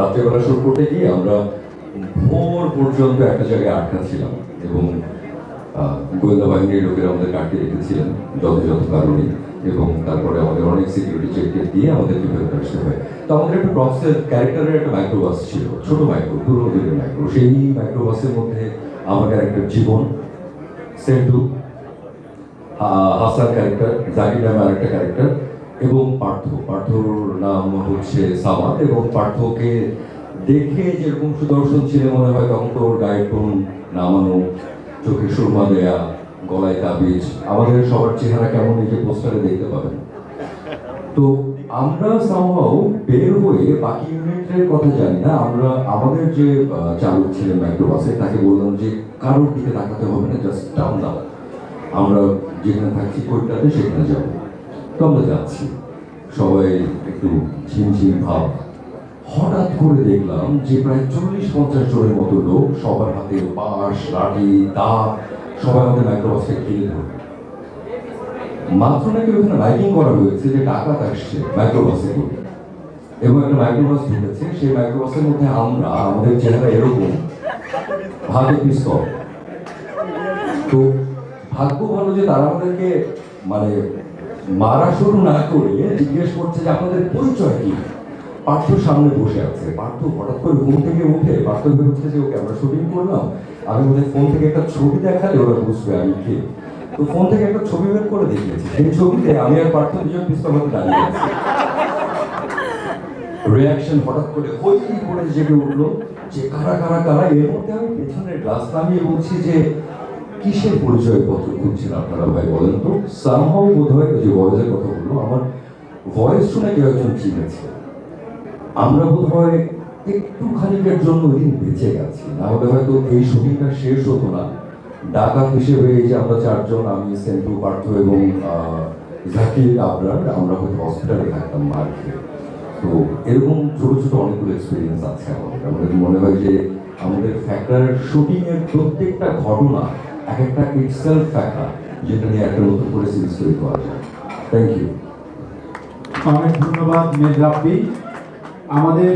রাত্রেবেলা শুট করতে গিয়ে আমরা ভোর পর্যন্ত একটা জায়গায় আটকা ছিলাম এবং গোয়েন্দা বাহিনীর লোকেরা আমাদের আটকে রেখেছিলেন যথাযথ কারণে এবং তারপরে আমাদের অনেক সিকিউরিটি চেক দিয়ে আমাদেরকে ফেরত আসতে হয়। তো আমাদের একটা প্রফেসর ক্যারেক্টারের একটা মাইক্রোবাস ছিল, ছোট মাইক্রো পুরোনো দিনের মাইক্রো সেই মাইক্রোবাসের মধ্যে আমার ক্যারেক্টার জীবন, সেন্টু হাসান ক্যারেক্টার জাকির নামে আরেকটা ক্যারেক্টার এবং পার্থ, পার্থর নাম হচ্ছে সামাদ এবং পার্থকে দেখে যেরকম সুদর্শন ছিল মনে হয়, তখন তো ওর গায়ের টোন নামানো চোখে সুরমা দেয়া, গলায় তাবিজ, আমাদের সবার চেহারা কেমন এই যে পোস্টারে দেখতে পাবেন। তো আমরা সামহাও বের হয়ে বাকি ইউনিটের কথা জানি না, আমরা, আমাদের যে চালক ছিলেন মাইক্রোবাসে তাকে বললাম যে কারোর দিকে তাকাতে হবে না জাস্ট ডাউন দাও। আমরা যেখানে থাকছি কোর্টটাতে সেখানে যাব। তো আমরা যাচ্ছি। সবাই একটু ঝিমঝিম ভাব। হঠাৎ করে দেখলাম যে প্রায় চল্লিশ পঞ্চাশ জনের মতো লোক সবার হাতে বাঁশ লাঠি দা সবাই আমাদের মাইক্রোবাসকে ঘিরে ধরবে মাত্র নাকি ওখানে বাইকিং করা হয়েছে যে ডাকাত আসছে মাইক্রোবাসে করে। এবং একটা মাইক্রোবাস ঢুকেছে, সেই মাইক্রোবাসের মধ্যে আমরা আমাদের চেহারা এরকম হাতে পিস্তল। তো ভাগ্য ভালো যে তারা আমাদেরকে মানে মারা শুরু না করে জিজ্ঞেস করছে যে আপনাদের পরিচয় কি? পার্থ সামনে বসে আছে। পার্থ হঠাৎ করে ঘুম থেকে উঠে পার্থ ভেবেছে যে ওকে আমরা শুটিং করলাম। আমি ওদের ফোন থেকে একটা ছবি দেখালে ওরা বুঝবে আমি কে। তো ফোন থেকে একটা ছবি বের করে দেখিয়েছি। সেই ছবিতে আমি আর পার্থ দুজন পিস্তল হাতে দাঁড়িয়ে আছি। রিয়াকশন হঠাৎ করে হই করে জেগে উঠল যে কারা কারা কারা? এর মধ্যে আমি পেছনের গ্লাস নামিয়ে বলছি যে কিসের পরিচয় পত্র খুঁজছেন আপনারা ভাই বলেন তো? সামহাও বোধ হয় যে ভয়েসের কথা বলল, আমার ভয়েস শুনে কেউ একজন চিনেছে। আমরা বোধ হয় একটু খানিকের জন্য দিন বেঁচে গেছি। না হলে হয়তো এই শুটিংটা শেষ হতো না। ডাকাত হিসেবে এই যে আমরা চারজন, আমি, সেন্টু, পার্থ এবং জাকির আবরার, আমরা হয়তো হসপিটালে থাকতাম মার তো এরকম ছোটো ছোটো অনেকগুলো এক্সপিরিয়েন্স আছে আমাদের। আমাদের মনে হয় যে আমাদের ফ্যাক্টরের শুটিং এর প্রত্যেকটা ঘটনা এক একটা ইটসেলফ ফ্যাক্টর যেটা নিয়ে একটা নতুন করে সিরিজ তৈরি করা যায়। থ্যাংক ইউ অনেক ধন্যবাদ মেঘরাব্বি আমাদের